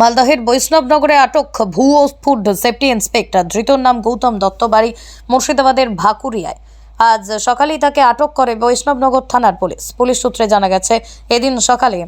মালদহের বৈষ্ণবনগরে আটক ভুয়ো ফুড সেফটি ইন্সপেক্টর। ধৃতর নাম গৌতম দত্ত, বাড়ি মুর্শিদাবাদের ভাকুরিয়ায়। আজ সকালেই তাকে আটক করে বৈষ্ণবনগর থানার পুলিশ। পুলিশ সূত্রে জানা গেছে, এদিন সকালে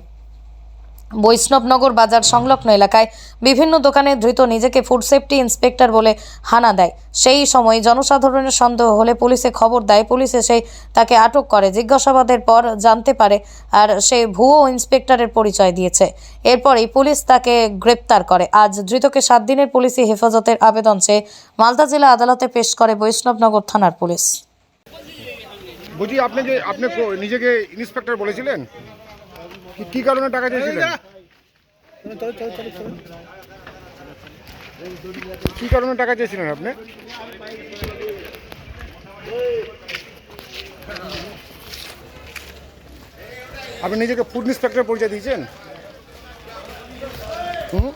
বৈষ্ণবনগর বাজার সংলগ্ন এলাকায় বিভিন্ন দোকানে ধৃত নিজেকে ফুড সেফটি ইন্সপেক্টর বলে হানা দেয়। সেই সময় জনসাধারণের সন্দেহ হলে পুলিশে খবর দেয়। পুলিশ এসে তাকে আটক করে। জিজ্ঞাসাবাদের পর জানতে পারে আর সে ভুয়ো ইন্সপেক্টরের পরিচয় দিয়েছে। এরপরই পুলিশ তাকে গ্রেপ্তার করে। আজ ধৃতকে সাত দিনের পুলিশি হেফাজতের আবেদন চেয়ে মালদা জেলা আদালতে পেশ করে বৈষ্ণবনগর থানার পুলিশ। বলছি আপনি যে, আপনি নিজেকে ইন্সপেক্টর বলেছিলেন? কি- কারণে টাকা চেয়েছিলেন? কি কারণে টাকা চেয়েছিলেন আপনি? আপনি নিজেকে ফুড ইন্সপেক্টর পরিচয় দিয়েছেন? হুম?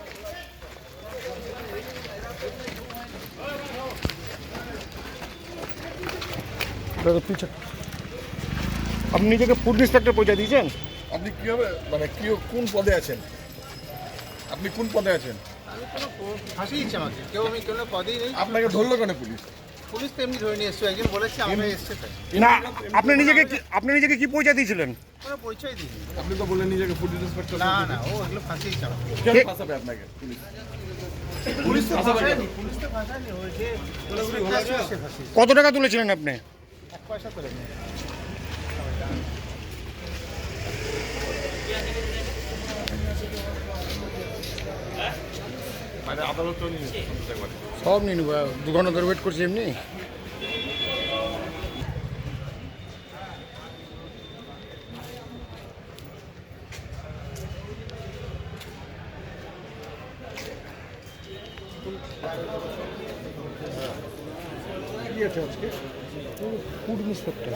আপনি নিজেকে ফুড ইন্সপেক্টর পরিচয় দিয়েছেন? আপনি কীভাবে মানে কি কোন পদে আছেন? আপনি কোন পদে আছেন? ফাঁসিয়েছে আমাকে। কেউ আমি কোনো পদেই নেই। আপনাকে ধরলো কেন পুলিশ? পুলিশ তো এমনি ধরে নিয়ে এসছে। একজন বলেছে আমরা এসছে তাই। না আপনি নিজেকে কি- আপনি নিজেকে কি পরিচয় দিয়েছিলেন? কোনো পরিচয় দিইনি। আপনি তো বললেন নিজেকে ফুড ইন্সপেক্টর না না ও এগুলো ফাঁসিয়েছে আমাকে। কেন ফাঁসাবে আপনাকে পুলিশ? পুলিশ তো ফাঁসায়নি পুলিশ তো ফাঁসায়নি ওই যে ইন্সপেক্টর ছিল ফাঁসিয়েছে কত টাকা তুলেছিলেন আপনি? এক পয়সা করে নেই মানে আদালত তো নিয়ে একবারে সব নিয়ে নেব। দু ঘণ্টা ধরে ওয়েট করছি এমনি। কি আছে আজকে? Food inspector